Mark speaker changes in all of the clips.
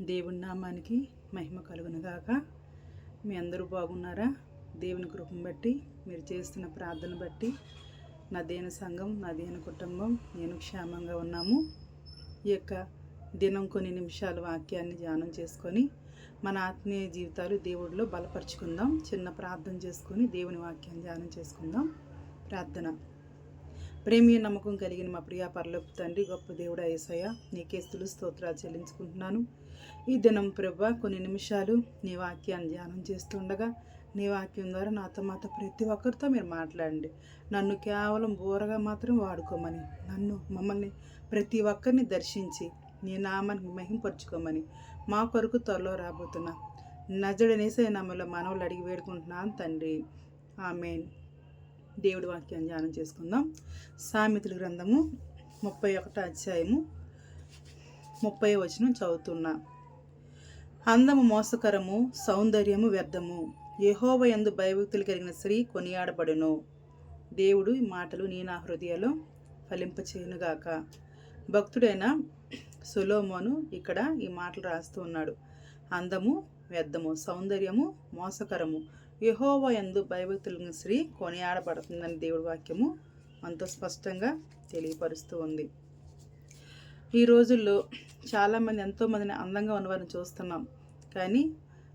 Speaker 1: దేవుని నామానికి మహిమ కలుగునుగాక. మీ అందరూ బాగున్నారా? దేవుని కృపను బట్టి మీరు చేస్తున్న ప్రార్థన బట్టి నా దేని సంఘం నా దేని కుటుంబం నేను క్షేమంగా ఉన్నాము. ఈ యొక్క దినం కొన్ని నిమిషాలు వాక్యాన్ని ధ్యానం చేసుకొని మన ఆత్మీయ జీవితాలు దేవుడిలో బలపరుచుకుందాం. చిన్న ప్రార్థన చేసుకొని దేవుని వాక్యాన్ని ధ్యానం చేసుకుందాం. ప్రార్థన. ప్రేమి నమ్మకం కలిగిన మా ప్రియా పర్లోపు తండ్రి గొప్ప దేవుడు ఏసయ్య నీకే స్థులు స్తోత్రాలు చెల్లించుకుంటున్నాను. ఈ దినం ప్రభ కొన్ని నిమిషాలు నీ వాక్యాన్ని ధ్యానం చేస్తుండగా నీ వాక్యం ద్వారా నాతో మాతో ప్రతి ఒక్కరితో మీరు మాట్లాడండి. నన్ను కేవలం బోరగా మాత్రం వాడుకోమని నన్ను మమ్మల్ని ప్రతి ఒక్కరిని దర్శించి నీ నామానికి మహింపరుచుకోమని మా కొరకు త్వరలో రాబోతున్నా. నజడనేసే నమ్మలో మనవులు అడిగి వేడుకుంటున్నాను తండ్రి. ఆమెన్. దేవుడి వాక్యాన్ని ధ్యానం చేసుకుందాం. సామెతల గ్రంథము ముప్పై ఒకటో అధ్యాయము ముప్పై వచనం చదువుతున్నా. అందము మోసకరము సౌందర్యము వ్యర్థము. యహోవ యందు భయభక్తులు కలిగిన స్త్రీ కొనియాడబడును. దేవుడు ఈ మాటలు నీ నా హృదయలో ఫలింపచేయునుగాక. భక్తుడైన సులోమోను ఇక్కడ ఈ మాటలు రాస్తూ ఉన్నాడు. అందము వ్యర్థము సౌందర్యము మోసకరము. యహోవ ఎందు భయభక్తులు స్త్రీ కొనియాడబడుతుందని దేవుడి వాక్యము అంత స్పష్టంగా తెలియపరుస్తూ ఉంది. ఈ రోజుల్లో చాలామంది ఎంతోమందిని అందంగా ఉన్నవారిని చూస్తున్నాం. కానీ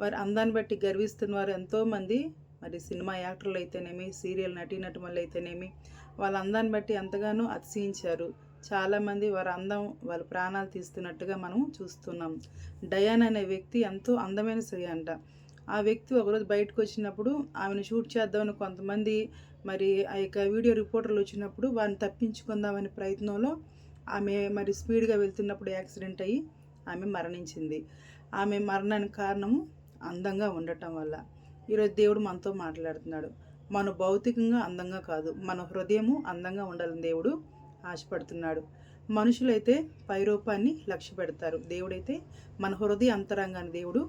Speaker 1: వారి అందాన్ని బట్టి గర్విస్తున్న వారు ఎంతోమంది మరి సినిమా యాక్టర్లు అయితేనేమి సీరియల్ నటీనటుమలు అయితేనేమి వాళ్ళ అందాన్ని బట్టి ఎంతగానో అతిశయించారు. చాలామంది వారి అందం వాళ్ళ ప్రాణాలు తీస్తున్నట్టుగా మనం చూస్తున్నాం. డయాన్ అనే వ్యక్తి ఎంతో అందమైన స్త్రీ అంట. ఆ వ్యక్తి ఒకరోజు బయటకు వచ్చినప్పుడు ఆమెను షూట్ చేద్దామని కొంతమంది మరి ఆ యొక్క వీడియో రిపోర్టర్లు వచ్చినప్పుడు వారిని తప్పించుకుందామనే ప్రయత్నంలో ఆమె మరి స్పీడ్గా వెళ్తున్నప్పుడు యాక్సిడెంట్ అయ్యి ఆమె మరణించింది. ఆమె మరణానికి కారణము అందంగా ఉండటం వల్ల. ఈరోజు దేవుడు మనతో మాట్లాడుతున్నాడు. మన భౌతికంగా అందంగా కాదు మన హృదయము అందంగా ఉండాలని దేవుడు ఆశపడుతున్నాడు. మనుషులైతే పైరూపాన్ని లక్ష్య పెడతారు దేవుడైతే మన హృదయ అంతరంగాన్ని దేవుడు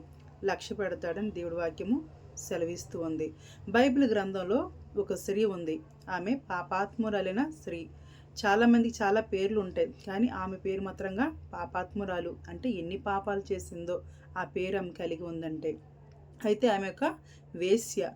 Speaker 1: లక్ష్య పెడతాడని దేవుడి వాక్యము సెలవిస్తూ ఉంది. బైబిల్ గ్రంథంలో ఒక స్త్రీ ఉంది. ఆమె పాపాత్మురాలైన స్త్రీ. చాలామందికి చాలా పేర్లు ఉంటాయి. కానీ ఆమె పేరు మాత్రంగా పాపాత్మురాలు అంటే ఎన్ని పాపాలు చేసిందో ఆ పేరు ఆమె కలిగి ఉందంటే. అయితే ఆమె యొక్క వేశ్య.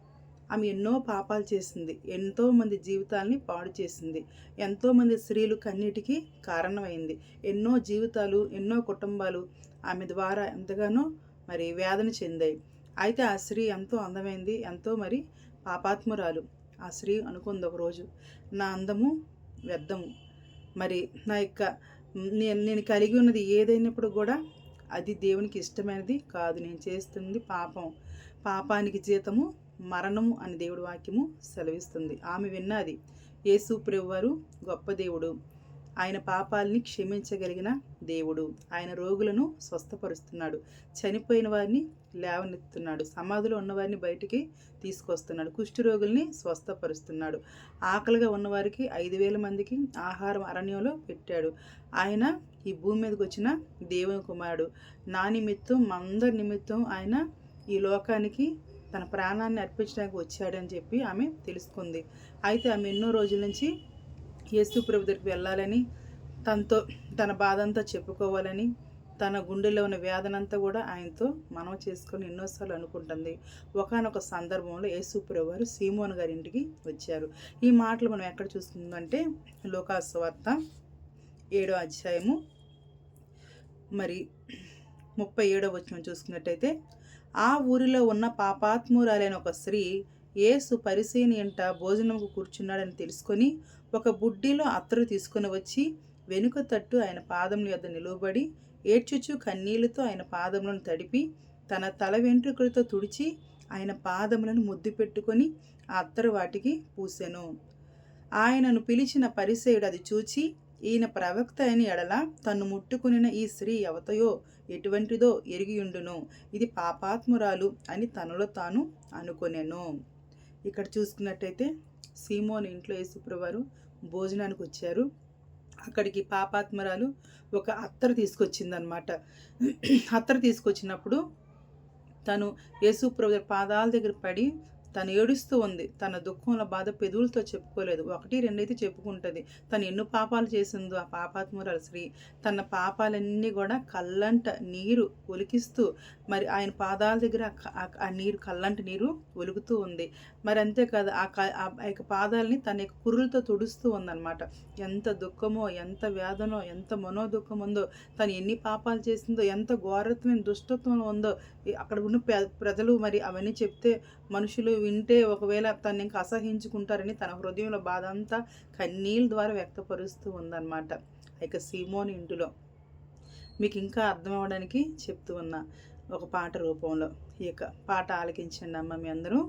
Speaker 1: ఆమె ఎన్నో పాపాలు చేసింది. ఎంతోమంది జీవితాలని జీవితాల్ని పాడు చేసింది. ఎంతోమంది స్త్రీలు కన్నిటికీ కారణమైంది. ఎన్నో జీవితాలు ఎన్నో కుటుంబాలు ఆమె ద్వారా ఎంతగానో మరి వేదన చెందాయి. అయితే ఆ స్త్రీ ఎంతో అందమైంది ఎంతో మరి పాపాత్మురాలు. ఆ స్త్రీ అనుకుంది ఒకరోజు నా అందము వ్యర్థము. మరి నా యొక్క నేను నేను కలిగి ఉన్నది ఏదైనప్పుడు కూడా అది దేవునికి ఇష్టమైనది కాదు. నేను చేస్తుంది పాపం. పాపానికి జీతము మరణము అని దేవుడి వాక్యము సెలవిస్తుంది. ఆమె విన్నది. యేసు ప్రభువారు గొప్ప దేవుడు. ఆయన పాపాలని క్షమించగలిగిన దేవుడు. ఆయన రోగులను స్వస్థపరుస్తున్నాడు. చనిపోయిన వారిని లేవనెత్తున్నాడు సమాధిలో ఉన్నవారిని బయటికి తీసుకొస్తున్నాడు. కుష్ఠరోగుల్ని స్వస్థపరుస్తున్నాడు. ఆకలిగా ఉన్నవారికి ఐదు వేల మందికి ఆహారం అరణ్యంలో పెట్టాడు. ఆయన ఈ భూమి మీదకి వచ్చిన దేవుని కుమారుడు. నా నిమిత్తం మందరి నిమిత్తం ఆయన ఈ లోకానికి తన ప్రాణాన్ని అర్పించడానికి వచ్చాడని చెప్పి ఆమె తెలుసుకుంది. అయితే ఆమె ఎన్నో రోజుల నుంచి యేసు ప్రభు దగ్గరికి వెళ్ళాలని తనతో తన బాధ అంతా చెప్పుకోవాలని తన గుండెలో ఉన్న వేదనంతా కూడా ఆయనతో మనం చేసుకొని ఎన్నోసార్లు అనుకుంటుంది. ఒకనొక సందర్భంలో యేసు ప్రభు వారు సీమోన్ గారి ఇంటికి వచ్చారు. ఈ మాటలు మనం ఎక్కడ చూస్తుందంటే లోకాస్వార్త ఏడో అధ్యాయము మరి ముప్పై ఏడో వచ్చిన చూసుకున్నట్టయితే ఆ ఊరిలో ఉన్న పాపాత్మురాలైన ఒక స్త్రీ యేసు పరిశీని ఇంట భోజనముకు కూర్చున్నాడని తెలుసుకొని ఒక బుడ్డిలో అత్తరు తీసుకుని వచ్చి వెనుక తట్టు ఆయన పాదముల యొద్ద నిలువబడి ఏడ్చుచు కన్నీళ్ళతో ఆయన పాదములను తడిపి తన తల వెంట్రుకలతో తుడిచి ఆయన పాదములను ముద్దు పెట్టుకొని ఆ అత్తరు వాటికి పూసెను. ఆయనను పిలిచిన పరిసేయుడు అది చూచి ఈయన ప్రవక్త అయిన ఎడల తను ముట్టుకునిన ఈ స్త్రీ ఎవతయో ఎటువంటిదో ఎరిగియుండును ఇది పాపాత్మురాలు అని తనలో తాను అనుకొనెను. ఇక్కడ చూసుకున్నట్టయితే సీమోని ఇంట్లో యేసుప్రవారు భోజనానికి వచ్చారు. అక్కడికి పాపాత్మరాలు ఒక అత్తర తీసుకొచ్చిందనమాట అత్తర తీసుకొచ్చినప్పుడు తను యేసుప్రభు పాదాల దగ్గర పడి తను ఏడుస్తూ ఉంది. తన దుఃఖంలో బాధ పెదువులతో చెప్పుకోలేదు. ఒకటి రెండైతే చెప్పుకుంటుంది. తను ఎన్ని పాపాలు చేసిందో ఆ పాపాత్మురాలు శ్రీ తన పాపాలన్నీ కూడా కల్లంట నీరు ఒలికిస్తూ మరి ఆయన పాదాల దగ్గర ఆ నీరు కల్లంట నీరు ఒలుగుతూ ఉంది. మరి అంతేకాదు ఆ ఆ యొక్క పాదాలని తన యొక్క కురులతో తుడుస్తూ ఉందన్నమాట. ఎంత దుఃఖమో ఎంత వేదనో ఎంత మనోదుఖం ఉందో తను ఎన్ని పాపాలు చేసిందో ఎంత ఘోరత్వమైన దుష్టత్వం ఉందో అక్కడ ఉన్న ప్రజలు మరి అవన్నీ చెప్తే మనుషులు వింటే ఒకవేళ తను ఇంకా అసహించుకుంటారని తన హృదయంలో బాధ అంతా కన్నీళ్ళ ద్వారా వ్యక్తపరుస్తూ ఉందన్నమాట. ఇక సీమోని ఇంటిలో. మీకు ఇంకా అర్థం అవ్వడానికి చెప్తూ ఉన్నా ఒక పాట రూపంలో. ఈ యొక్క పాట ఆలకించండి అమ్మ మీ అందరూ.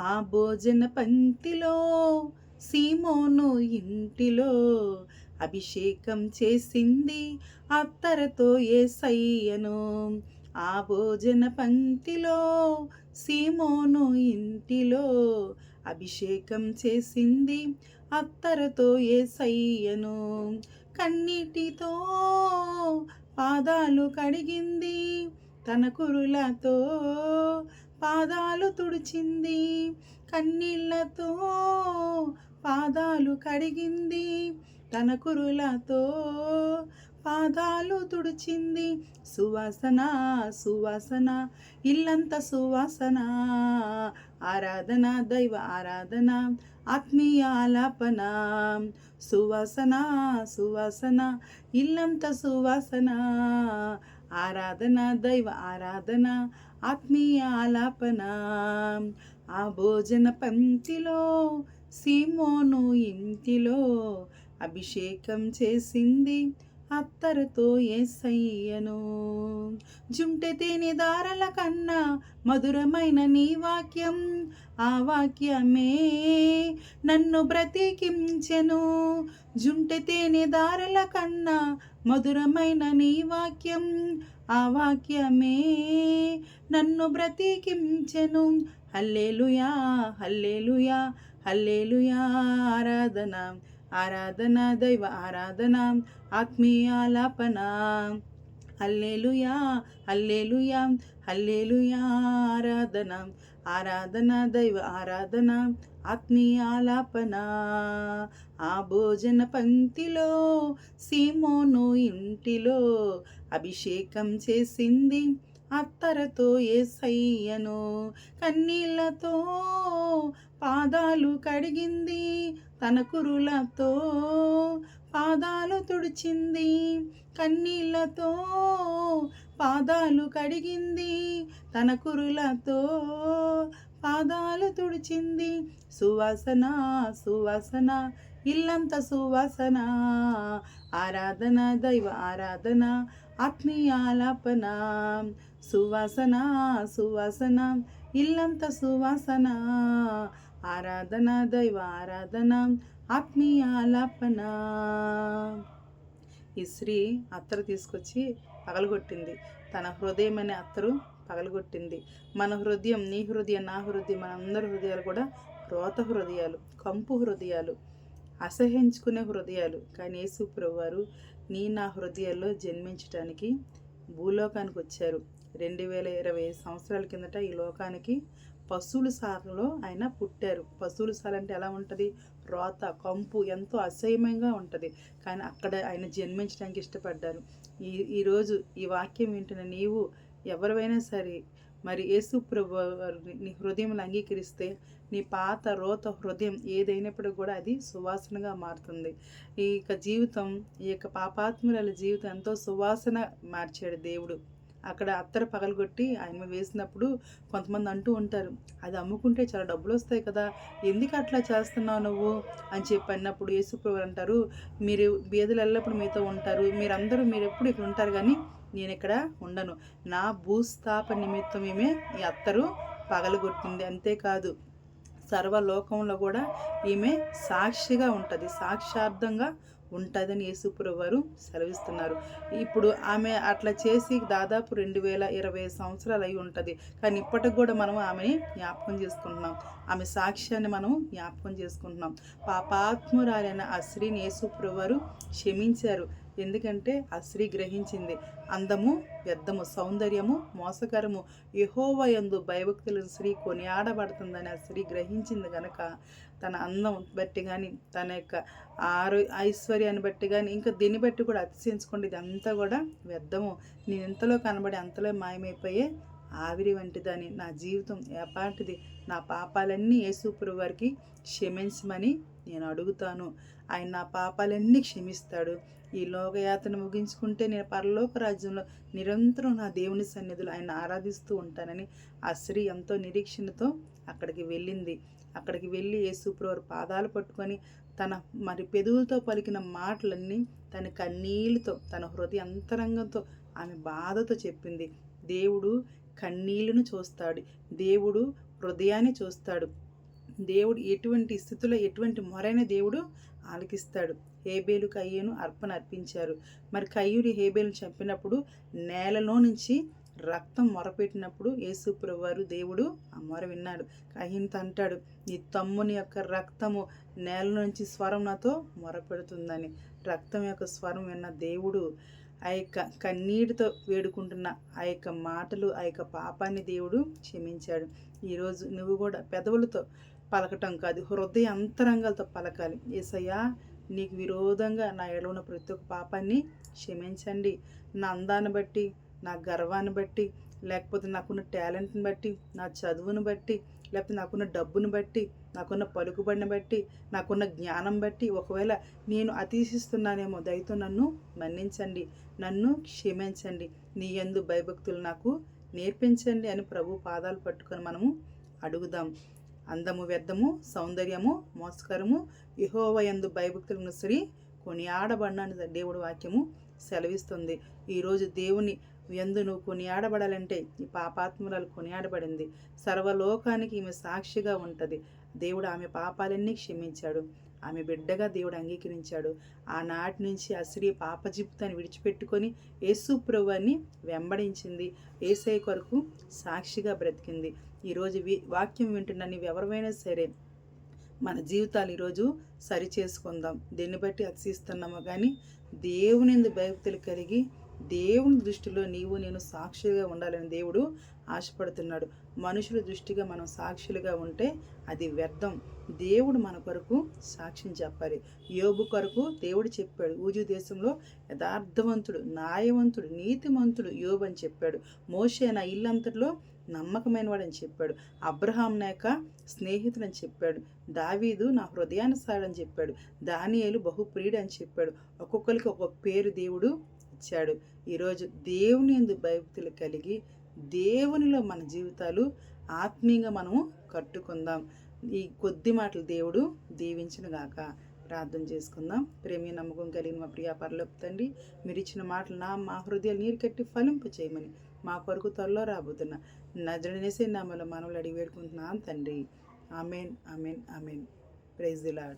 Speaker 1: ఆ భోజన పంక్తిలో సీమోను ఇంటిలో అభిషేకం చేసింది అత్తరతో సయ్యను ఆ భోజన పంక్తిలో సీమోను ఇంటిలో అభిషేకం చేసింది అత్తరతో సయ్యను కన్నీటితో పాదాలు కడిగింది తన కురులతో పాదాలు తుడిచింది కన్నీళ్ళతో పాదాలు కడిగింది తన కురులతో పాదాలు తుడిచింది. సువాసన సువాసన ఇల్లంత సువాసన. ఆరాధన దైవ ఆరాధన ఆత్మీయ ఆలాపన. సువాసన సువాసన ఇల్లంత సువాసన. ఆరాధన దైవ ఆరాధన ఆత్మీయ ఆలాపన. ఆ భోజన పంక్తిలో సీమోను ఇంటిలో అభిషేకం చేసింది. అత్తరుతో ఏసయ్యను. జుంటె తేనె దారల కన్నా మధురమైన నీ వాక్యం ఆ వాక్యమే నన్ను బ్రతికించెను. జుంటె తేనె దారల కన్నా మధురమైన నీ వాక్యం ఆ వాక్యమే నన్ను బ్రతికించెను. హల్లేలుయా హల్లేలుయా హల్లేలుయా ఆరాధన. ఆరాధన దైవ ఆరాధన ఆత్మీయాలాపన హల్లేలుయా హల్లేలుయా హల్లేలుయా ఆరాధన. ఆరాధన దైవ ఆరాధన ఆత్మీయాలాపన ఆ భోజన పంక్తిలో సీమోను ఇంటిలో అభిషేకం చేసింది. అత్తరతో ఏసయ్యను కన్నీళ్ళతో పాదాలు కడిగింది తన కురులతో పాదాలు తుడిచింది కన్నీళ్ళతో పాదాలు కడిగింది తన కురులతో పాదాలు తుడిచింది. సువాసన సువాసన ఇల్లంత సువాసన ఆరాధన దైవ ఆరాధన ఆత్మీయాలాపన సువాసన సువాసన ఇల్లంత సువాసన ఆరాధన దైవ ఆరాధన ఆత్మీయాలాపన. ఈ స్త్రీ అత్తరు తీసుకొచ్చి పగలగొట్టింది. తన హృదయం అనే అత్తరు పగలగొట్టింది. మన హృదయం నీ హృదయం నా హృదయం మన అందరి హృదయాలు కూడా రోత హృదయాలు కంపు హృదయాలు అసహించుకునే హృదయాలు. కానీ యేసుప్రభు వారు నీ నా హృదయాల్లో జన్మించటానికి భూలోకానికి వచ్చారు. రెండు వేల ఇరవై సంవత్సరాల కిందట ఈ లోకానికి పశువుల సారలో ఆయన పుట్టారు. పశువుల సార అంటే ఎలా ఉంటుంది? రోత కంపు ఎంతో అసహ్యంగా ఉంటుంది. కానీ అక్కడ ఆయన జన్మించడానికి ఇష్టపడ్డారు. ఈ ఈరోజు ఈ వాక్యం వింటున్న నీవు ఎవరివైనా సరే మరి యేసు ప్రభు నీ హృదయంలో అంగీకరిస్తే నీ పాత రోత హృదయం ఏదైనప్పటికీ కూడా అది సువాసనగా మారుతుంది. ఈ యొక్క జీవితం ఈ యొక్క పాపాత్ముల జీవితం ఎంతో సువాసన మార్చాడు దేవుడు. అక్కడ అత్తర పగలగొట్టి ఆయన వేసినప్పుడు కొంతమంది అంటూ ఉంటారు అది అమ్ముకుంటే చాలా డబ్బులు వస్తాయి కదా ఎందుకు అట్లా చేస్తున్నావు నువ్వు? అని చెప్పి అన్నప్పుడు యేసుప్రభు అంటారు మీరు బీదలు ఎల్లప్పుడు మీతో ఉంటారు మీరందరూ మీరు ఎప్పుడు ఇక్కడ ఉంటారు కానీ నేను ఇక్కడ ఉండను. నా భూస్థాప నిమిత్తమేమే ఈ అత్తరు పగలగొట్టింది అంతేకాదు సర్వలోకంలో కూడా ఈమె సాక్షిగా ఉంటుంది. సాక్షార్థంగా ఉంటుందని యేసుప్రభు వారు సెలవిస్తున్నారు. ఇప్పుడు ఆమె అట్లా చేసి దాదాపు రెండు వేల ఇరవై సంవత్సరాలు అయి ఉంటుంది. కానీ ఇప్పటికి కూడా మనం ఆమెని జ్ఞాపకం చేసుకుంటున్నాం. ఆమె సాక్ష్యాన్ని మనం జ్ఞాపకం చేసుకుంటున్నాం. పాపాత్మురాలైన ఆ స్త్రీని యేసుప్రభు వారు క్షమించారు. ఎందుకంటే ఆ స్త్రీ గ్రహించింది అందము వ్యర్థము సౌందర్యము మోసకరము. యహోవయందు భయభక్తుల స్త్రీ కొనియాడబడుతుందని ఆ స్త్రీ గ్రహించింది కనుక తన అందం బట్టి కానీ తన యొక్క ఆరో ఐశ్వర్యాన్ని బట్టి కానీ ఇంకా దీన్ని బట్టి కూడా అతిశయించుకోండి. ఇదంతా కూడా వ్యర్థము. నేను ఎంతలో కనబడి అంతలో మాయమైపోయే ఆవిరి వంటిదని నా జీవితం ఏపాటిది. నా పాపాలన్నీ యేసుప్రభు వారికి క్షమించమని నేను అడుగుతాను. ఆయన నా పాపాలన్నీ క్షమిస్తాడు. ఈ లోకయాతను ముగించుకుంటే నేను పరలోక రాజ్యంలో నిరంతరం నా దేవుని సన్నిధిలో ఆయన ఆరాధిస్తూ ఉంటానని ఆ స్త్రీ ఎంతో నిరీక్షణతో అక్కడికి వెళ్ళింది. అక్కడికి వెళ్ళి యేసుప్రభు పాదాలు పట్టుకొని తన మరి పెదవులతో పలికిన మాటలన్నీ తన కన్నీళ్ళతో తన హృదయ అంతరంగంతో ఆమె బాధతో చెప్పింది. దేవుడు కన్నీళ్ళను చూస్తాడు. దేవుడు హృదయాన్ని చూస్తాడు. దేవుడు ఎటువంటి స్థితిలో ఎటువంటి మొరైన దేవుడు ఆలకిస్తాడు. హేబేలు కయ్యను అర్పణ అర్పించారు. మరి కయ్యూరి హేబేలు చంపినప్పుడు నేలలో నుంచి రక్తం మొరపెట్టినప్పుడు యేసుప్రభు వారు దేవుడు ఆ మొర విన్నాడు. కయ్యంత అంటాడు నీ తమ్ముని యొక్క రక్తము నేల నుంచి స్వరం నాతో మొరపెడుతుందని. రక్తం యొక్క స్వరం విన్న దేవుడు ఆ యొక్క కన్నీటితో వేడుకుంటున్న ఆ యొక్క మాటలు ఆ యొక్క పాపాన్ని దేవుడు క్షమించాడు. ఈరోజు నువ్వు కూడా పెదవులతో పలకటం కాదు హృదయ అంతరంగాలతో పలకాలి. ఏసయ్యా నీకు విరోధంగా నా ఎడవున ప్రతి ఒక్క పాపాన్ని క్షమించండి. నా అందాన్ని బట్టి నా గర్వాన్ని బట్టి లేకపోతే నాకున్న టాలెంట్ని బట్టి నా చదువును బట్టి లేకపోతే నాకున్న డబ్బును బట్టి నాకున్న పలుకుబడిని బట్టి నాకున్న జ్ఞానం బట్టి ఒకవేళ నేను అతీశిస్తున్నానేమో దయతో నన్ను మన్నించండి. నన్ను క్షమించండి. నీ యందు భయభక్తులు నాకు నేర్పించండి అని ప్రభు పాదాలు పట్టుకొని మనము అడుగుదాం. అందము వ్యర్థము సౌందర్యము మోసకరము యహోవయందు భయభక్తులను సరి కొనియాడబడినని దేవుడి వాక్యము సెలవిస్తుంది. ఈరోజు దేవుని ఎందు నువ్వు కొనియాడబడాలంటే ఈ పాపాత్మురాలు కొనియాడబడింది. సర్వలోకానికి ఈమె సాక్షిగా ఉంటుంది. దేవుడు ఆమె పాపాలన్నీ క్షమించాడు. ఆమె బిడ్డగా దేవుడు అంగీకరించాడు. ఆనాటి నుంచి ఆ స్త్రీ పాపజిప్తాన్ని విడిచిపెట్టుకొని యేసు ప్రభువాన్ని వెంబడించింది. ఏసై కొరకు సాక్షిగా బ్రతికింది. ఈరోజు వి వాక్యం వింటున్న నీవు ఎవరివైనా సరే మన జీవితాలు ఈరోజు సరి చేసుకుందాం దీన్ని బట్టి అతిశిస్తున్నాము కానీ దేవుని భయభక్తులు కలిగి దేవుని దృష్టిలో నీవు నేను సాక్షిగా ఉండాలని దేవుడు ఆశపడుతున్నాడు. మనుషుల దృష్టిగా మనం సాక్షులుగా ఉంటే అది వ్యర్థం. దేవుడు మన కొరకు సాక్ష్యం చెప్పాలి. యోబు కొరకు దేవుడు చెప్పాడు. ఊజు దేశంలో యథార్థవంతుడు న్యాయవంతుడు నీతిమంతుడు యోబు అని చెప్పాడు. మోషే నా ఇల్లంతట్లో నమ్మకమైన వాడని చెప్పాడు అబ్రహాం నాయక స్నేహితుడు అని చెప్పాడు. దావీదు నా హృదయానుసారని చెప్పాడు. దానియేలు బహుప్రియుడు అని చెప్పాడు. ఒక్కొక్కరికి ఒక్కొక్క పేరు దేవుడు ఇచ్చాడు. ఈరోజు దేవుని ఎందు భయభక్తులు కలిగి దేవునిలో మన జీవితాలు ఆత్మీయంగా మనము కట్టుకుందాం. ఈ కొద్ది మాటలు దేవుడు దీవించిన గాక. ప్రార్థన చేసుకుందాం. ప్రేమి నమ్మకం కలిగిన మా ప్రియా పరలోపు తండ్రి మీరు ఇచ్చిన మాటలు నా మా హృదయాలు నీరు కట్టి ఫలింపు చేయమని మా కొరకు త్వరలో రాబోతున్న. నజడనేసే నామలో మనవులు అడిగి వేడుకుంటున్నాను తండ్రి. Amen amen amen. Praise the Lord